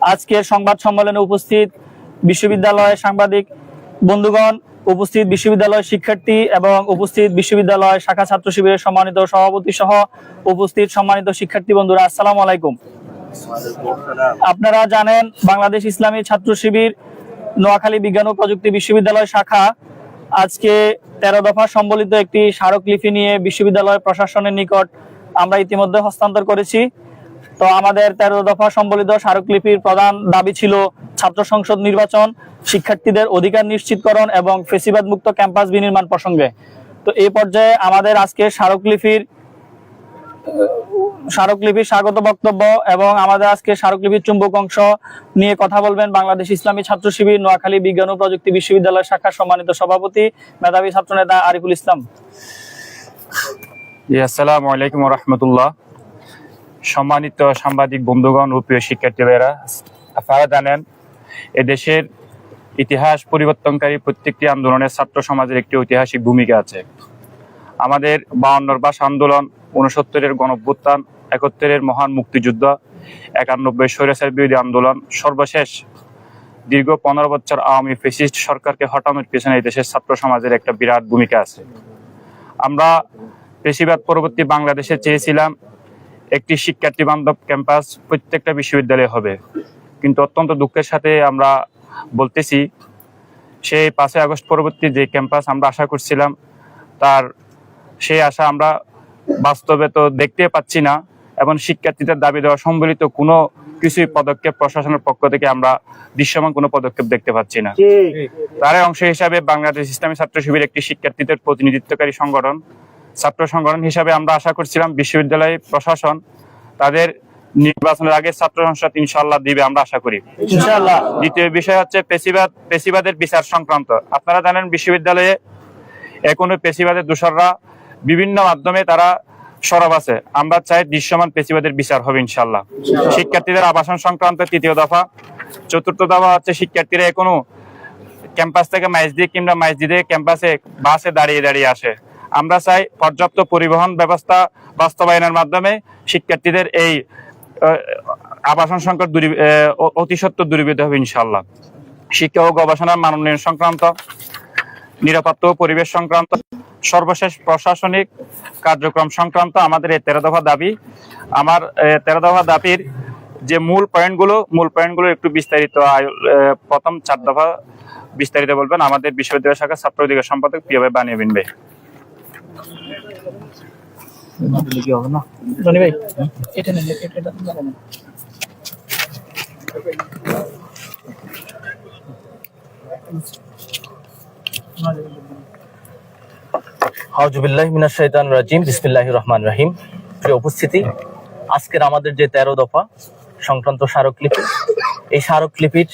আজকের সংবাদ সম্মেলনে উপস্থিত বিশ্ববিদ্যালয়ের সাংবাদিক বন্ধুগণ, উপস্থিত বিশ্ববিদ্যালয় শিক্ষার্থী এবং উপস্থিত বিশ্ববিদ্যালয় শাখা ছাত্র শিবিরের সম্মানিত সভাপতি সহ উপস্থিত সম্মানিত শিক্ষার্থী বন্ধুরা, আসসালামু আলাইকুম। আপনারা জানেন, বাংলাদেশ ইসলামী ছাত্র শিবির নোয়াখালী বিজ্ঞান ও প্রযুক্তি বিশ্ববিদ্যালয় শাখা আজকে তেরো দফা সম্বলিত একটি স্মারকলিপি নিয়ে বিশ্ববিদ্যালয় প্রশাসনের নিকট আমরা ইতিমধ্যে হস্তান্তর করেছি। তো আমাদের তেরো দফা সম্বলিত স্মারকলিপির প্রধান দাবি ছিল ছাত্র সংসদ নির্বাচন, শিক্ষার্থীদের অধিকার নিশ্চিতকরণ এবং ফেসিবাদ মুক্ত ক্যাম্পাস বিনির্মাণ প্রসঙ্গে। তো এই পর্যায়ে আমাদের আজকে স্মারকলিপির স্মারকলিপির স্বাগত বক্তব্য এবং আমাদের আজকে স্মারকলিপির চুম্বক অংশ নিয়ে কথা বলবেন বাংলাদেশ ইসলামী ছাত্র শিবির নোয়াখালী বিজ্ঞান ও প্রযুক্তি বিশ্ববিদ্যালয় শাখার সম্মানিত সভাপতি, মেধাবী ছাত্রনেতা আরিফুল ইসলাম। আসসালামু আলাইকুম রহমতুল্লাহ। সম্মানিত সাংবাদিক, বন্ধুগণ ও প্রিয় শিক্ষার্থী ভাইয়েরা আপনারা জানেন এদেশের ইতিহাস পরিবর্তনকারী প্রত্যেকটি আন্দোলনের ছাত্র সমাজের একটি ঐতিহাসিক ভূমিকা আছে। আমাদের বায়ান্নর ভাষা আন্দোলন উনসত্তরের গণভ্যুত্থান, একাত্তরের মহান মুক্তিযুদ্ধ, একানব্বই স্বৈরাচার বিরোধী আন্দোলন, সর্বশেষ দীর্ঘ পনেরো বছর আওয়ামী ফেসিস্ট সরকারকে হটানোর পেছনে এই দেশের ছাত্র সমাজের একটা বিরাট ভূমিকা আছে। আমরা পেশিবাদ পরবর্তী বাংলাদেশে চেয়েছিলাম একটি শিক্ষার্থী বান্ধব ক্যাম্পাস প্রত্যেকটা বিশ্ববিদ্যালয়ে হবে। কিন্তু অত্যন্ত দুঃখের সাথে আমরা বলতেছি সেই পাঁচই আগস্ট পরবর্তী যে ক্যাম্পাস আমরা আশা করছিলাম তার সেই আশা আমরা বাস্তবে তো দেখতে পাচ্ছি না এবং শিক্ষার্থীদের দাবি দেওয়া সম্বলিত কোনো কিছুই পদক্ষেপ প্রশাসনের পক্ষ থেকে আমরা দৃশ্যমান কোনো পদক্ষেপ দেখতে পাচ্ছি না। তার অংশ হিসাবে বাংলাদেশ ইসলামী ছাত্র শিবির একটি শিক্ষার্থীদের প্রতিনিধিত্বকারী সংগঠন ছাত্র সংগঠন হিসাবে আমরা আশা করছিলাম বিশ্ববিদ্যালয় প্রশাসন তাদের নির্বাচনের আগে ছাত্র সংসদ ইনশাল্লাহ দিবে আমরা আশা করি। দ্বিতীয় বিষয় হচ্ছে পেশিবাদ পেশিবাদের বিচার সংক্রান্ত। আপনারা জানেন বিশ্ববিদ্যালয়ে এখনও পেশিবাদের দোষররা বিভিন্ন মাধ্যমে তারা সরব আছে। আমরা চাই দৃশ্যমান পেশিবাদের বিচার হবে ইনশাল্লাহ শিক্ষার্থীদের আবাসন সংক্রান্ত তৃতীয় দফা। চতুর্থ দফা হচ্ছে শিক্ষার্থীরা এখনও ক্যাম্পাস থেকে মাইজ দিয়ে কিংবা মাইজ দিয়ে ক্যাম্পাসে বাসে দাঁড়িয়ে দাঁড়িয়ে আসে। আমরা চাই পর্যাপ্ত পরিবহন ব্যবস্থা বাস্তবায়নের মাধ্যমে শিক্ষার্থীদের এই আবাসন সংকট দূরী আহ, অতি সত্ত্বর দূরীভূত হবে ইনশাল্লাহ শিক্ষা ও গবেষণার মান উন্নয়ন সংক্রান্ত নিরাপত্তা ও পরিবেশ সংক্রান্ত সর্বশেষ প্রশাসনিক কার্যক্রম সংক্রান্ত আমাদের এই তেরো দফা দাবি। আমার তেরো দফা দাবির যে মূল পয়েন্টগুলো মূল পয়েন্টগুলো একটু বিস্তারিত প্রথম চার দফা বিস্তারিত বলবেন। আমাদের বিশ্ববিদ্যালয় শাখা ছাত্র অধিকার সম্পাদক প্রিয়ভাই বানিয়ে রাজিম রহমান রহিম। প্রিয় উপস্থিতি, আজকের আমাদের যে তেরো দফা সংক্রান্ত স্মারকলিপি, এই স্মারকলিপির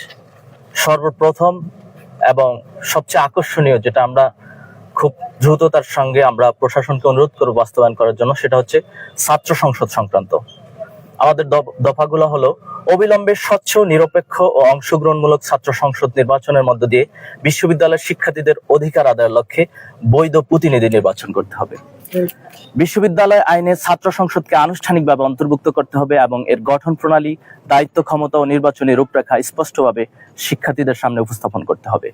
সর্বপ্রথম এবং সবচেয়ে আকর্ষণীয় যেটা আমরা খুব দ্রুততার সঙ্গে আমরা প্রশাসনকে অনুরোধ করব বাস্তবায়ন করার জন্য, সেটা হচ্ছে ছাত্র সংসদ সংক্রান্ত। আমাদের দফাগুলো হলো অবিলম্বে স্বচ্ছ, নিরপেক্ষ ও অংশগ্রহণমূলক ছাত্র সংসদ নির্বাচনের মধ্য দিয়ে বিশ্ববিদ্যালয়ের শিক্ষার্থীদের অধিকার আদায়ের লক্ষ্যে বৈধ প্রতিনিধি নির্বাচন করতে হবে। বিশ্ববিদ্যালয় আইনে ছাত্র সংসদকে আনুষ্ঠানিকভাবে অন্তর্ভুক্ত করতে হবে এবং এর গঠন প্রণালী, দায়িত্ব ক্ষমতা ও নির্বাচনী রূপরেখা স্পষ্টভাবে শিক্ষার্থীদের সামনে উপস্থাপন করতে হবে।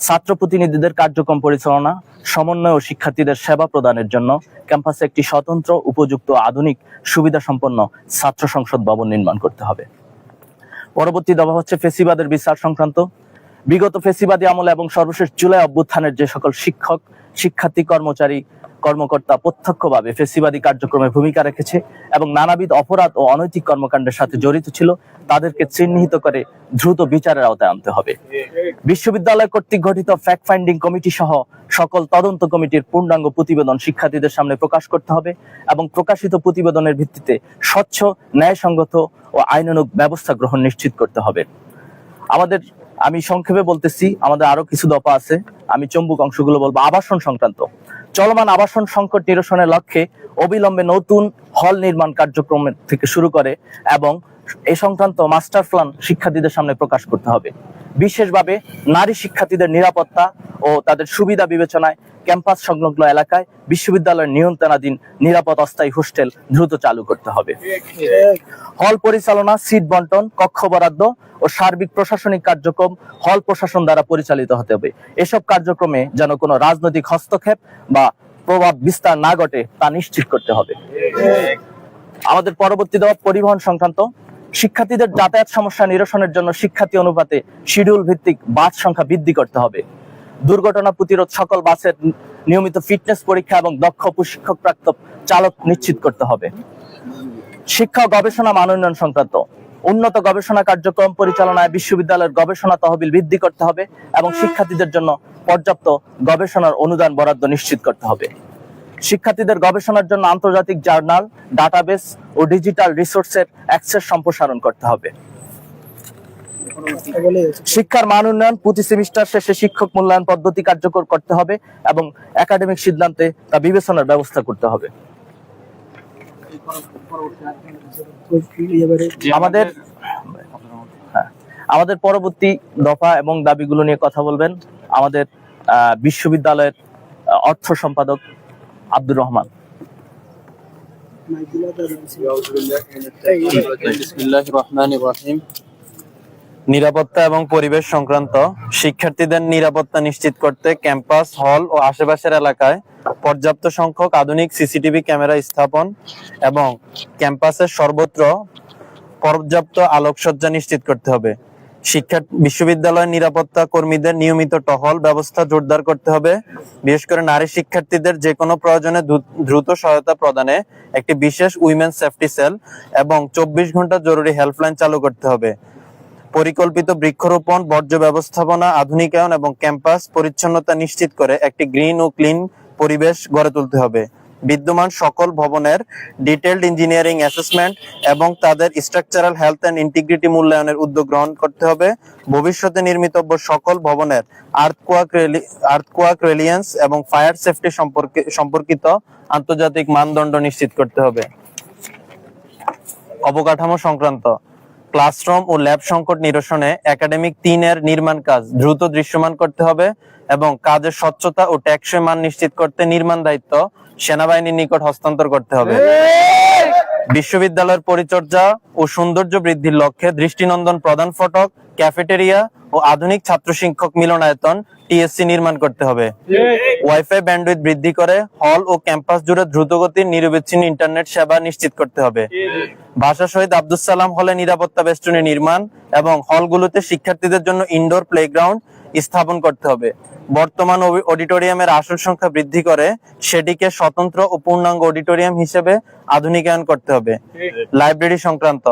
ছাত্র প্রতিনিধিদের কার্যক্রম পরিচালনা, সমন্বয় ও শিক্ষার্থীদের সেবা প্রদানের জন্য ক্যাম্পাসে একটি স্বতন্ত্র, উপযুক্ত, আধুনিক সুবিধা সম্পন্ন ছাত্র সংসদ ভবন নির্মাণ করতে হবে। পরবর্তী দফা হচ্ছে ফেসিবাদের বিচার সংক্রান্ত। বিগত ফেসিবাদী আমলে এবং সর্বশেষ জুলাই অভ্যুত্থানের যে সকল শিক্ষক, শিক্ষার্থী, কর্মচারী কর্মকর্তা প্রত্যক্ষভাবে ফেসিবাদী কার্যক্রমে ভূমিকা রেখেছে এবং নানাবিধ অপরাধ ও অনৈতিক কর্মকাণ্ডের সাথে জড়িত ছিল, তাদেরকে চিহ্নিত করে দ্রুত বিচারের আওতায় আনতে হবে। বিশ্ববিদ্যালয় কর্তৃক গঠিত ফ্যাক্ট ফাইন্ডিং কমিটি সহ সকল তদন্ত কমিটির পূর্ণাঙ্গ প্রতিবেদন শিক্ষার্থীদের সামনে প্রকাশ করতে হবে এবং প্রকাশিত প্রতিবেদনের ভিত্তিতে স্বচ্ছ, ন্যায়সঙ্গত ও আইনানুগ ব্যবস্থা গ্রহণ নিশ্চিত করতে হবে। আমাদের, আমি সংক্ষেপে বলতেছি, আমাদের আরও কিছু দফা আছে। আমি চম্বুক অংশগুলো বলব। আবাসন সংক্রান্ত। চলমান আবাসন সংকট নিরসনের লক্ষ্যে অবিলম্বে নতুন হল নির্মাণ কার্যক্রম থেকে শুরু করে এবং এ সংক্রান্ত মাস্টার প্ল্যান শিক্ষার্থীদের সামনে প্রকাশ করতে হবে। বিশেষভাবে নারী শিক্ষার্থীদের নিরাপত্তা ও তাদের সুবিধা বিবেচনায় ক্যাম্পাস সংলগ্ন এলাকায় বিশ্ববিদ্যালয়ের নিয়ন্ত্রণাধীন নিরাপদ অস্থায়ী হোস্টেল দ্রুত চালু করতে হবে। হল পরিচালনা, সিট বন্টন, কক্ষ বরাদ্দ ও সার্বিক প্রশাসনিক কার্যক্রম হল প্রশাসন দ্বারা পরিচালিত হতে হবে। এসব কার্যক্রমে যেন কোনো রাজনৈতিক হস্তক্ষেপ বা প্রভাব বিস্তার না ঘটে তা নিশ্চিত করতে হবে। আমাদের পরবর্তী দেওয়া পরিবহন সংক্রান্ত। শিক্ষার্থীদের যাতায়াত সমস্যা নিরসনের জন্য শিক্ষার্থী অনুপাতে শিডিউল ভিত্তিক বাস সংখ্যা বৃদ্ধি করতে হবে। দুর্ঘটনা প্রতিরোধ সকল বাসের নিয়মিত ফিটনেস পরীক্ষা এবং দক্ষ প্রশিক্ষক প্রাপ্ত চালক নিশ্চিত করতে হবে। শিক্ষা গবেষণা মান উন্নয়ন সংক্রান্ত উন্নত গবেষণা কার্যক্রম পরিচালনায় বিশ্ববিদ্যালয়ের গবেষণা তহবিল বৃদ্ধি করতে হবে এবং শিক্ষার্থীদের জন্য পর্যাপ্ত গবেষণার অনুদান বরাদ্দ নিশ্চিত করতে হবে। শিক্ষার্থীদের গবেষণার জন্য আন্তর্জাতিক জার্নাল ডাটাবেস ও ডিজিটাল রিসোর্সের অ্যাক্সেস সম্প্রসারণ করতে হবে। শিক্ষার মান উন্নয়ন প্রতি সেমিস্টার শেষে শিক্ষক মূল্যায়ন পদ্ধতি কার্যকর করতে হবে এবং একাডেমিক সিদ্ধান্তে তা বিবেচনার ব্যবস্থা করতে হবে। আমাদের হ্যাঁ, আমাদের পরবর্তী দফা এবং দাবিগুলো নিয়ে কথা বলবেন। আমাদের বিশ্ববিদ্যালয়ের অর্থ সম্পাদক আব্দুর রহমান। নিরাপত্তা এবং পরিবেশ সংক্রান্ত শিক্ষার্থীদের নিরাপত্তা নিশ্চিত করতে ক্যাম্পাস হল ও আশেপাশের এলাকায় পর্যাপ্ত সংখ্যক আধুনিক সিসিটিভি ক্যামেরা স্থাপন এবং ক্যাম্পাসের সর্বত্র পর্যাপ্ত আলোকসজ্জা নিশ্চিত করতে হবে। শিক্ষা বিশ্ববিদ্যালয়ের নিরাপত্তা কর্মীদের নিয়মিত টহল ব্যবস্থা জোরদার করতে হবে। বিশেষ করে নারী শিক্ষার্থীদের যে কোনো প্রয়োজনে দ্রু- দ্রুত সহায়তা প্রদানে একটি বিশেষ উইমেন সেফটি সেল এবং চব্বিশ ঘণ্টা জরুরি হেল্পলাইন চালু করতে হবে। পরিকল্পিত বৃক্ষরোপণ, বর্জ্য ব্যবস্থাপনা, আধুনিকায়ন এবং ক্যাম্পাস পরিচ্ছন্নতা নিশ্চিত করে একটি গ্রিন ও ক্লিন পরিবেশ গড়ে তুলতে হবে। বিদ্যমান সকল ভবনের ডিটেলড ইঞ্জিনিয়ারিং অ্যাসেসমেন্ট এবং তাদের স্ট্রাকচারাল হেলথ এন্ড ইন্টিগ্রিটি মূল্যায়নের উদ্যোগ গ্রহণ করতে হবে। ভবিষ্যতে নির্মিতব্য সকল ভবনের আর্থকোয়াক আর্থকোয়াক রেলিয়েন্স এবং ফায়ার সেফটি সম্পর্কে, সম্পর্কিত আন্তর্জাতিক মানদণ্ড নিশ্চিত করতে হবে। অবকাঠামো সংক্রান্ত ক্লাসরুম ও ল্যাব সংকট নিরসনে একাডেমিক তিনের নির্মাণ কাজ দ্রুত দৃশ্যমান করতে হবে এবং কাজের স্বচ্ছতা ও ট্যাক্সের মান নিশ্চিত করতে নির্মাণ দায়িত্ব সেনাবাহিনীর নিকট হস্তান্তর করতে হবে। বিশ্ববিদ্যালয়ের পরিচর্যা ও সৌন্দর্য বৃদ্ধির লক্ষ্যে দৃষ্টিনন্দন প্রধান ফটক, ক্যাফেটেরিয়া ও আধুনিক ছাত্র শিক্ষক মিলনায়তন টিএসসি নির্মাণ করতে হবে। ওয়াইফাই ব্যান্ডউইথ বৃদ্ধি করে হল ও ক্যাম্পাস জুড়ে দ্রুতগতির নিরবিচ্ছিন্ন ইন্টারনেট সেবা নিশ্চিত করতে হবে। ভাষা শহীদ আব্দুল সালাম হলে নিরাপত্তা বেষ্টনী নির্মাণ এবং হলগুলোতে শিক্ষার্থীদের জন্য ইনডোর প্লেগ্রাউন্ড স্থাপন করতে হবে। বর্তমান অডিটোরিয়ামের আসন সংখ্যা বৃদ্ধি করে সেটিকে স্বতন্ত্র ও পূর্ণাঙ্গ অডিটোরিয়াম হিসেবে আধুনিকায়ন করতে হবে। লাইব্রেরি সংক্রান্ত।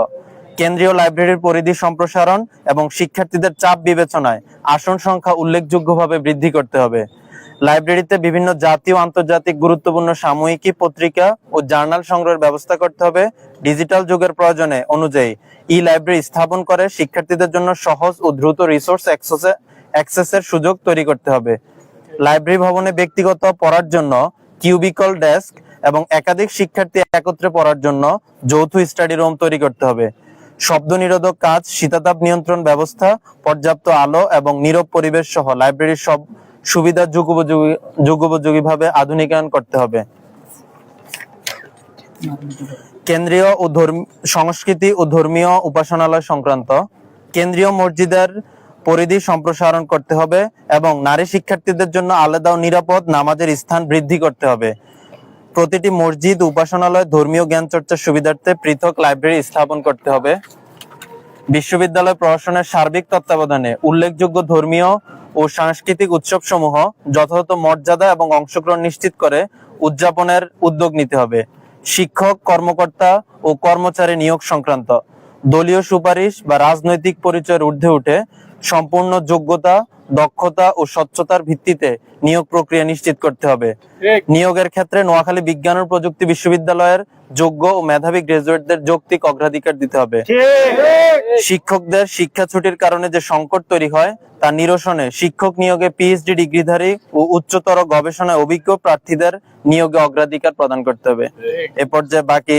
কেন্দ্রীয় লাইব্রেরির পরিধি সম্প্রসারণ এবং শিক্ষার্থীদের চাপ বিবেচনায় আসন সংখ্যা উল্লেখযোগ্যভাবে বৃদ্ধি করতে হবে। লাইব্রেরিতে বিভিন্ন জাতীয় আন্তর্জাতিক গুরুত্বপূর্ণ সাময়িকী পত্রিকা ও জার্নাল সংগ্রহের ব্যবস্থা করতে হবে। ডিজিটাল যুগের প্রয়োজনে অনুযায়ী ই লাইব্রেরি স্থাপন করে শিক্ষার্থীদের জন্য সহজ ও দ্রুত রিসোর্স অ্যাক্সেসের সুযোগ তৈরি করতে হবে। লাইব্রেরি ভবনে ব্যক্তিগত পড়ার জন্য কিউবিকল ডেস্ক এবং একাধিক শিক্ষার্থী একত্রে পড়ার জন্য যৌথ স্টাডি রুম তৈরি করতে হবে। শব্দ নিরোধক কাজ, শীতাতাপ নিয়ন্ত্রণ ব্যবস্থা, পর্যাপ্ত আলো এবং নীরব পরিবেশ সহ লাইব্রেরির সব সুবিধা যুগোপযোগী, যুগোপযোগীভাবে আধুনিকায়ন করতে হবে। কেন্দ্রীয় ও সংস্কৃতি ও ধর্মীয় উপাসনালয় সংক্রান্ত। কেন্দ্রীয় মসজিদের পরিধি সম্প্রসারণ করতে হবে এবং নারী শিক্ষার্থীদের জন্য আলাদা ও নিরাপদ নামাজের স্থান বৃদ্ধি করতে হবে। প্রতিটি মসজিদ, উপাসনালয়, ধর্মীয় জ্ঞান চর্চার সুবিধার্থে পৃথক লাইব্রেরি স্থাপন করতে হবে। বিশ্ববিদ্যালয় প্রশাসনের সার্বিক তত্ত্বাবধানে উল্লেখযোগ্য ধর্মীয় ও সাংস্কৃতিক উৎসব সমূহ যথাযথ মর্যাদা এবং অংশগ্রহণ নিশ্চিত করে উদযাপনের উদ্যোগ নিতে হবে। শিক্ষক, কর্মকর্তা ও কর্মচারী নিয়োগ সংক্রান্ত দলীয় সুপারিশ বা রাজনৈতিক পরিচয়ের ঊর্ধ্বে উঠে সম্পূর্ণ যোগ্যতা দক্ষতা ও স্বচ্ছতার ভিত্তিতে নিয়োগ প্রক্রিয়া নিশ্চিত করতে হবে। নিয়োগের ক্ষেত্রে নোয়াখালী বিজ্ঞান ও প্রযুক্তি বিশ্ববিদ্যালয়ের যোগ্য ও মেধাবী গ্রাজুয়েটদের যৌক্তিক অগ্রাধিকার দিতে হবে। শিক্ষকদের শিক্ষা ছুটির কারণে যে সংকট তৈরি হয় তা নিরসনে শিক্ষক নিয়োগে পিএইচডি ডিগ্রিধারী ও উচ্চতর গবেষণায় অভিজ্ঞ প্রার্থীদের নিয়োগে অগ্রাধিকার প্রদান করতে হবে। এ পর্যায়ে বাকি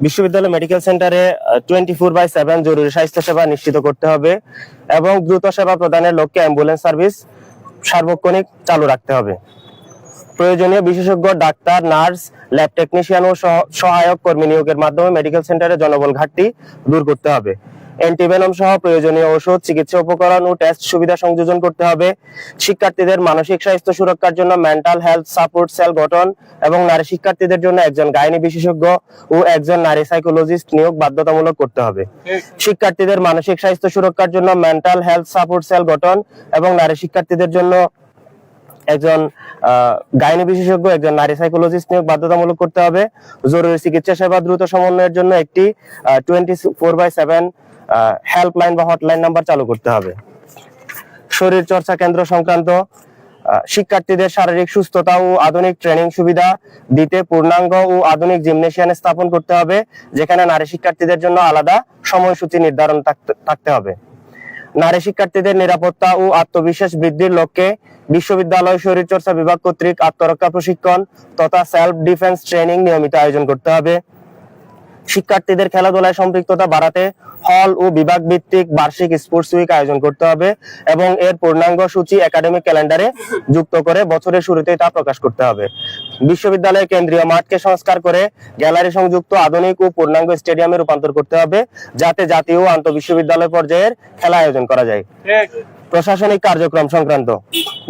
বিশ্ববিদ্যালয় মেডিকেল সেন্টারে টোয়েন্টি ফোর বাই সেভেন জরুরি স্বাস্থ্য সেবা নিশ্চিত করতে হবে এবং দ্রুত সেবা প্রদানের লক্ষ্যে অ্যাম্বুলেন্স সার্ভিস সার্বক্ষণিক চালু রাখতে হবে। প্রয়োজনীয় বিশেষজ্ঞ, ডাক্তার, নার্স ল্যাব টেকনিশিয়ান ও সহ- সহায়ক কর্মী নিয়োগের মাধ্যমে মেডিকেল সেন্টারে জনবল ঘাটতি দূর করতে হবে। অ্যান্টিভেনম সহ প্রয়োজনীয় ওষুধ, চিকিৎসা উপকরণ ও টেস্ট সুবিধা সংযোজন করতে হবে। শিক্ষার্থীদের মানসিক স্বাস্থ্য সুরক্ষার জন্য মেন্টাল হেলথ সাপোর্ট সেল গঠন এবং নারী শিক্ষার্থীদের জন্য একজন গাইনি বিশেষজ্ঞ ও একজন নারী সাইকোলজিস্ট নিয়োগ বাধ্যতামূলক করতে হবে। শিক্ষার্থীদের মানসিক স্বাস্থ্য সুরক্ষার জন্য মেন্টাল হেলথ সাপোর্ট সেল গঠন এবং নারী শিক্ষার্থীদের জন্য একজন গাইনি বিশেষজ্ঞ, একজন নারী সাইকোলজিস্ট নিয়োগ বাধ্যতামূলক করতে হবে। জরুরি চিকিৎসা সেবা দ্রুত সমন্বয়ের জন্য একটি twenty four by seven helpline বা হটলাইন নাম্বার চালু করতে হবে। শরীর চর্চা কেন্দ্র সংক্রান্ত শিক্ষার্থীদের শারীরিক সুস্থতা ও আধুনিক ট্রেনিং সুবিধা দিতে পূর্ণাঙ্গ ও আধুনিক জিমনেশিয়ান স্থাপন করতে হবে, যেখানে নারী শিক্ষার্থীদের জন্য আলাদা সময়সূচি নির্ধারণ থাকতে হবে। নারী শিক্ষার্থীদের নিরাপত্তা ও আত্মবিশ্বাস বৃদ্ধির লক্ষ্যে বিশ্ববিদ্যালয় শরীরচর্চা বিভাগ কর্তৃক আত্মরক্ষা প্রশিক্ষণ তথা সেলফ ডিফেন্স ট্রেনিং নিয়মিত আয়োজন করতে হবে। শিক্ষার্থীদের খেলাধুলায় সম্পৃক্ততা বাড়াতে হল ও বিভাগ ভিত্তিক বার্ষিক স্পোর্টস উইক আয়োজন করতে হবে এবং এর পূর্ণাঙ্গ সূচি একাডেমিক ক্যালেন্ডারে যুক্ত করে বছরের শুরুতে তা প্রকাশ করতে হবে। বিশ্ববিদ্যালয়ের কেন্দ্রীয় মাঠকে সংস্কার করে গ্যালারি সংযুক্ত আধুনিক ও পূর্ণাঙ্গ স্টেডিয়ামে রূপান্তর করতে হবে যাতে জাতীয় ও আন্তঃবিশ্ববিদ্যালয় পর্যায়ের খেলা আয়োজন করা যায়। প্রশাসনিক কার্যক্রম সংক্রান্ত।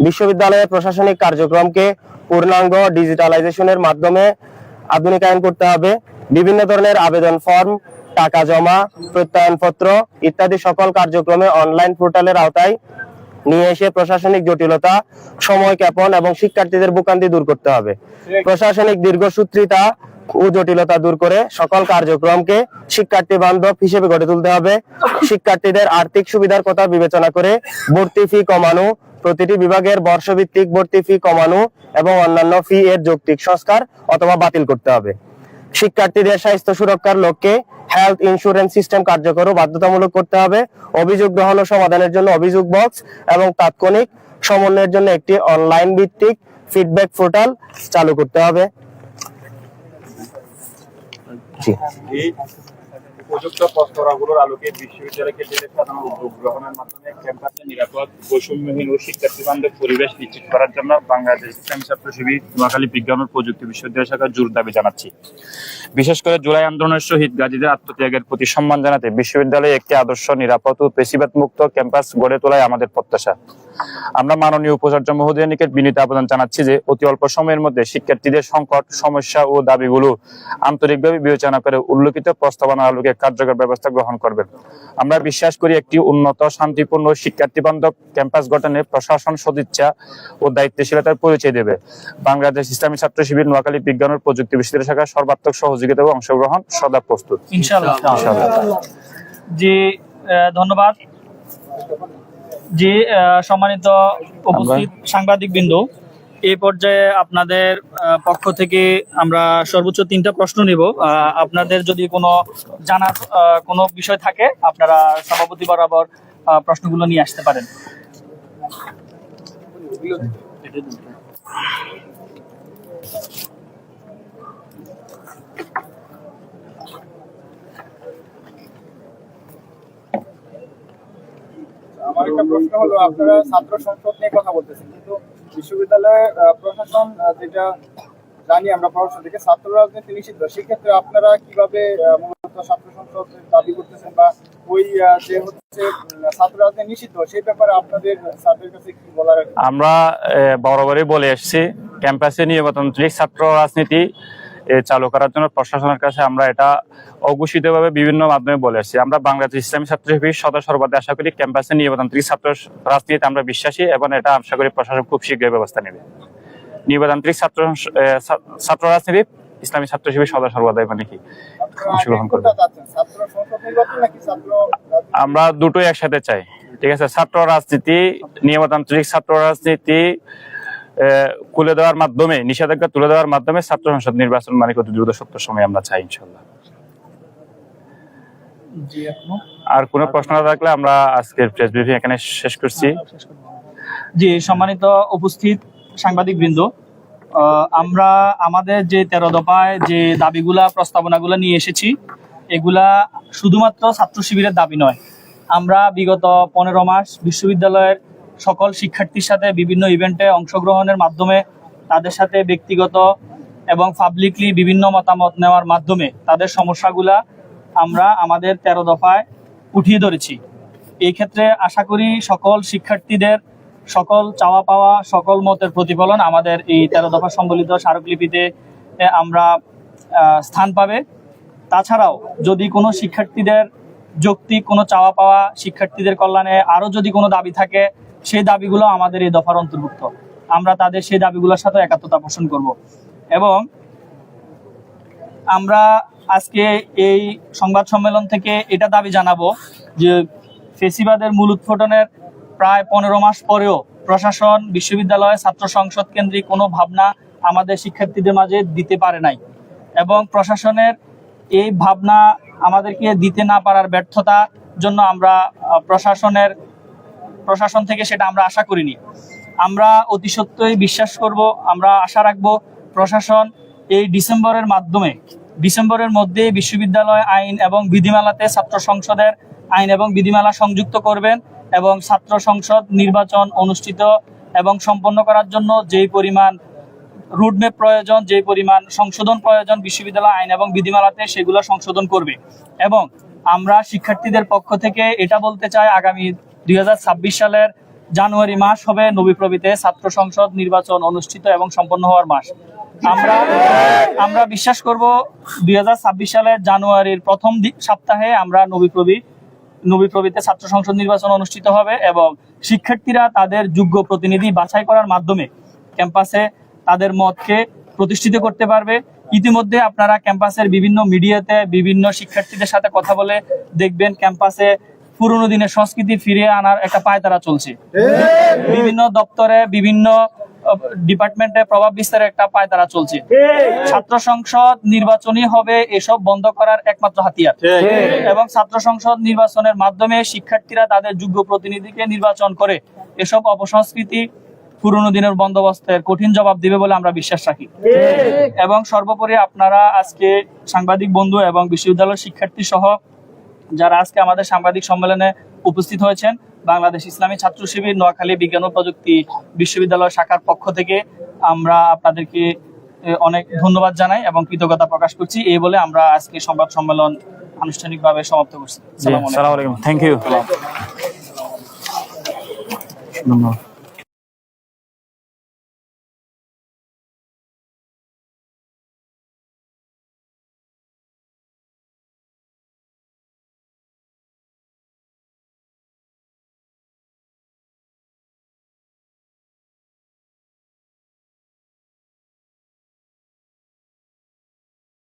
বিশ্ববিদ্যালয়ের প্রশাসনিক কার্যক্রমকে পূর্ণাঙ্গ ডিজিটালাইজেশনের মাধ্যমে আধুনিকায়ন করতে হবে। বিভিন্ন ধরনের আবেদন ফর্ম, টাকা জমা, প্রত্যয়নপত্র ইত্যাদি সকল কার্যক্রমে অনলাইন পোর্টালের আওতায় নিয়ে এসে প্রশাসনিক জটিলতা, সময় জ্ঞাপন এবং শিক্ষার্থীদের ভোগান্তি দূর করতে হবে। প্রশাসনিক দীর্ঘসূত্রিতা ও জটিলতা দূর করে সকল কার্যক্রমকে শিক্ষার্থী বান্ধব হিসেবে গড়ে তুলতে হবে। শিক্ষার্থীদের আর্থিক সুবিধার কথা বিবেচনা করে ভর্তি ফি কমানো, প্রতিটি বিভাগের বর্ষভিত্তিক ভর্তি ফি কমানো এবং অন্যান্য ফি এর যৌক্তিক সংস্কার অথবা বাতিল করতে হবে। শিক্ষার্থীদের স্বাস্থ্য সুরক্ষার লক্ষ্যে হেলথ ইন্স্যুরেন্স সিস্টেম কার্যকর বাধ্যতামূলক করতে হবে। অভিযোগ গ্রহণ ও সমাধানের জন্য অভিযোগ বক্স এবং তাৎক্ষণিক সমন্বয়ের জন্য একটি অনলাইন ভিত্তিক ফিডব্যাক পোর্টাল চালু করতে হবে। জি। উপযুক্ত প্রস্তরাগুলোর আলোকে বিশ্ববিদ্যালয় কেন্দ্রের সাধারণ উদ্যোগ গ্রহণের মাধ্যমে ক্যাম্পাসে নিরাপদ, বৈষম্যহীন ও শিক্ষার্থী বান্ধব পরিবেশ নিশ্চিত করার জন্য বাংলাদেশ ইসলামী নোয়াখালী বিজ্ঞান ও প্রযুক্তি বিশ্ববিদ্যালয় শাখার জোর দাবি জানাচ্ছি। বিশেষ করে জুলাই আন্দোলনের শহীদ গাজীদের আত্মত্যাগের প্রতি সম্মান জানাতে বিশ্ববিদ্যালয়ে একটি আদর্শ, নিরাপদ ও পেশিবাদ মুক্ত ক্যাম্পাস গড়ে তোলায় আমাদের প্রত্যাশা। আমরা মাননীয় উপাচার্য মহোদয়ের নিকট বিনীত আবেদন জানাচ্ছি যে অতি অল্প সময়ের মধ্যে শিক্ষার্থীদের সংকট সমস্যা ও দাবিগুলো আন্তরিকভাবে বিবেচনা করে উল্লেখিত প্রস্তাবনার আলোকে কার্যকর ব্যবস্থা গ্রহণ করবেন। আমরা বিশ্বাস করি একটি উন্নত শান্তিপূর্ণ শিক্ষার্থী বান্ধব ক্যাম্পাস গঠনে প্রশাসন সদিচ্ছা ও দায়িত্বশীলতার পরিচয় দেবে। বাংলাদেশ ইসলামী ছাত্র শিবির নোয়াখালী বিজ্ঞান ও প্রযুক্তি বিশ্ববিদ্যালয় শাখা সর্বাত্মক সহযোগিতা ও অংশগ্রহণ সদা প্রস্তুত। ইনশাআল্লাহ। ইনশাআল্লাহ। জি ধন্যবাদ। জি সম্মানিত উপস্থিত সাংবাদিক বিন্দু এই পর্যায়ে আপনাদের পক্ষ থেকে আমরা সর্বোচ্চ তিনটা প্রশ্ন নিব। আপনাদের যদি কোনো জানার আহ, কোনো বিষয় থাকে আপনারা সভাপতি বরাবর প্রশ্নগুলো নিয়ে আসতে পারেন। আমার প্রশ্ন হলো, আপনারা ছাত্র সংসদ নিয়ে কথা বলতেছেন, কিন্তু বিশ্ববিদ্যালয়ে প্রশাসন যেটা জানি আমরা প্রশাসন থেকে, ছাত্র রাজনীতি নিষিদ্ধ। সেক্ষেত্রে আপনারা কীভাবে ছাত্র সংসদ দাবি করতেছেন বা ওই যে হচ্ছে ছাত্র রাজনীতি নিষিদ্ধ, সেই ব্যাপারে আপনাদের স্যারদের কাছে কি বলার আমরা বরাবরই বলে এসেছি, ক্যাম্পাসে নিয়মতান্ত্রিক ছাত্র রাজনীতি চালু করার জন্য প্রশাসনের কাছে আমরা এটা অঘোষিতভাবে বিভিন্ন মাধ্যমে বলে এসেছি আমরা বাংলাদেশ ইসলামী ছাত্র শিবির সদা সর্বদা আশা করি ক্যাম্পাসে নিয়মতান্ত্রিক ছাত্র রাজনীতিতে আমরা বিশ্বাসী এবং এটা আশা করি প্রশাসন খুব শীঘ্রই ব্যবস্থা নেবে। নিয়মতান্ত্রিক ছাত্র ছাত্র রাজনীতি ইসলামী ছাত্র শিবির সদা সর্বদাই মানে কি অংশগ্রহণ করবে। আমরা দুটোই একসাথে চাই ঠিক আছে? ছাত্র রাজনীতি নিয়মতান্ত্রিক ছাত্র রাজনীতি খুলে দেওয়ার মাধ্যমে নিষেধাজ্ঞা তুলে দেওয়ার মাধ্যমে ছাত্র সংসদ নির্বাচন মানে কত দ্রুত সত্য সময় আমরা চাই ইনশাল্লাহ আর কোনো প্রশ্ন না থাকলে আমরা আজকের প্রেস ব্রিফিং এখানে শেষ করছি। জি সম্মানিত উপস্থিত সাংবাদিক বৃন্দ আমরা আমাদের যে তেরো দফায় যে দাবিগুলা প্রস্তাবনাগুলো নিয়ে এসেছি এগুলা শুধুমাত্র ছাত্র শিবিরের দাবি নয়। আমরা বিগত পনেরো মাস বিশ্ববিদ্যালয়ের সকল শিক্ষার্থীর সাথে বিভিন্ন ইভেন্টে অংশগ্রহণের মাধ্যমে তাদের সাথে ব্যক্তিগত এবং পাবলিকলি বিভিন্ন মতামত নেওয়ার মাধ্যমে তাদের সমস্যাগুলা আমরা আমাদের তেরো দফায় উঠিয়ে ধরেছি। এই ক্ষেত্রে আশা করি সকল শিক্ষার্থীদের সকল চাওয়া পাওয়া, সকল মতের প্রতিফলন আমাদের এই তেরো দফা সম্বলিত স্মারকলিপিতে আমরা স্থান পাবে। তাছাড়াও যদি কোনো শিক্ষার্থীদের যৌক্তিক কোনো চাওয়া পাওয়া, শিক্ষার্থীদের কল্যাণে আরও যদি কোনো দাবি থাকে সেই দাবিগুলো আমাদের এই দফার অন্তর্ভুক্ত। আমরা তাদের সেই দাবিগুলোর সাথে একাত্মতা পোষণ করব। এবং আমরা আজকে এই সংবাদ সম্মেলন থেকে এটা দাবি জানাব যে ফেসিবাদের মূল উৎফোটনের প্রায় পনেরো মাস পরেও প্রশাসন, বিশ্ববিদ্যালয়, ছাত্র সংসদ কেন্দ্রিক কোনো ভাবনা আমাদের শিক্ষার্থীদের মাঝে দিতে পারে নাই। এবং প্রশাসনের এই ভাবনা আমাদেরকে দিতে না পারার ব্যর্থতা জন্য আমরা প্রশাসনের প্রশাসন থেকে সেটা আমরা আশা করিনি। আমরা অতি সত্যই বিশ্বাস করব, আমরা আশা রাখব প্রশাসন এই ডিসেম্বরের মাধ্যমে, ডিসেম্বরের মধ্যে বিশ্ববিদ্যালয় আইন এবং বিধিমালাতে ছাত্র সংসদের আইন এবং বিধিমালা সংযুক্ত করবেন এবং ছাত্র সংসদ নির্বাচন অনুষ্ঠিত এবং সম্পন্ন করার জন্য যেই পরিমাণ রুটম্যাপ প্রয়োজন যে পরিমাণ সংশোধন প্রয়োজন বিশ্ববিদ্যালয় আইন এবং বিধিমালাতে সেগুলো সংশোধন করবে। এবং আমরা শিক্ষার্থীদের পক্ষ থেকে এটা বলতে চাই, আগামী দুই হাজার ছাব্বিশ সালের জানুয়ারি মাস হবে নবীপ্রবিতে ছাত্র সংসদ নির্বাচন অনুষ্ঠিত এবং সম্পন্ন হওয়ার মাস। আমরা আমরা বিশ্বাস করব দু হাজার ছাব্বিশ সালের জানুয়ারির প্রথম সপ্তাহে আমরা নবীপ্রবি নবীপ্রবিতে ছাত্র সংসদ নির্বাচন অনুষ্ঠিত হবে এবং শিক্ষার্থীরা তাদের যোগ্য প্রতিনিধি বাছাই করার মাধ্যমে ক্যাম্পাসে তাদের মতকে প্রতিষ্ঠিত করতে পারবে। ইতিমধ্যে আপনারা ক্যাম্পাসের বিভিন্ন মিডিয়াতে বিভিন্ন শিক্ষার্থীদের সাথে কথা বলে দেখবেন ক্যাম্পাসে পুরনো দিনের সংস্কৃতি ফিরিয়ে আনার একটা পায়তারা চলছে। বিভিন্ন দপ্তরে, বিভিন্ন ডিপার্টমেন্টে প্রভাব বিস্তারের একটা পায়তারা চলছে। ছাত্র সংসদ নির্বাচনই হবে এসব বন্ধ করার একমাত্র হাতিয়ার। এবং ছাত্র সংসদ নির্বাচনের মাধ্যমে শিক্ষার্থীরা তাদের যোগ্য প্রতিনিধিকে নির্বাচন করে এসব অপসংস্কৃতি পুরনো দিনের বন্দোবস্তের কঠিন জবাব দিবে বলে আমরা বিশ্বাস রাখি। এবং সর্বোপরি আপনারা আজকে সাংবাদিক বন্ধু এবং বিশ্ববিদ্যালয়ের শিক্ষার্থী সহ যারা আজকে আমাদের সাংবাদিক সম্মেলনে উপস্থিত হয়েছেন বাংলাদেশ ইসলামী ছাত্র শিবির নোয়াখালী বিজ্ঞান ও প্রযুক্তি বিশ্ববিদ্যালয় শাখার পক্ষ থেকে আমরা আপনাদেরকে অনেক ধন্যবাদ জানাই এবং কৃতজ্ঞতা প্রকাশ করছি। এই বলে আমরা আজকে সংবাদ সম্মেলন আনুষ্ঠানিকভাবে সমাপ্ত করছি। থ্যাংক ইউ ধন্যবাদ।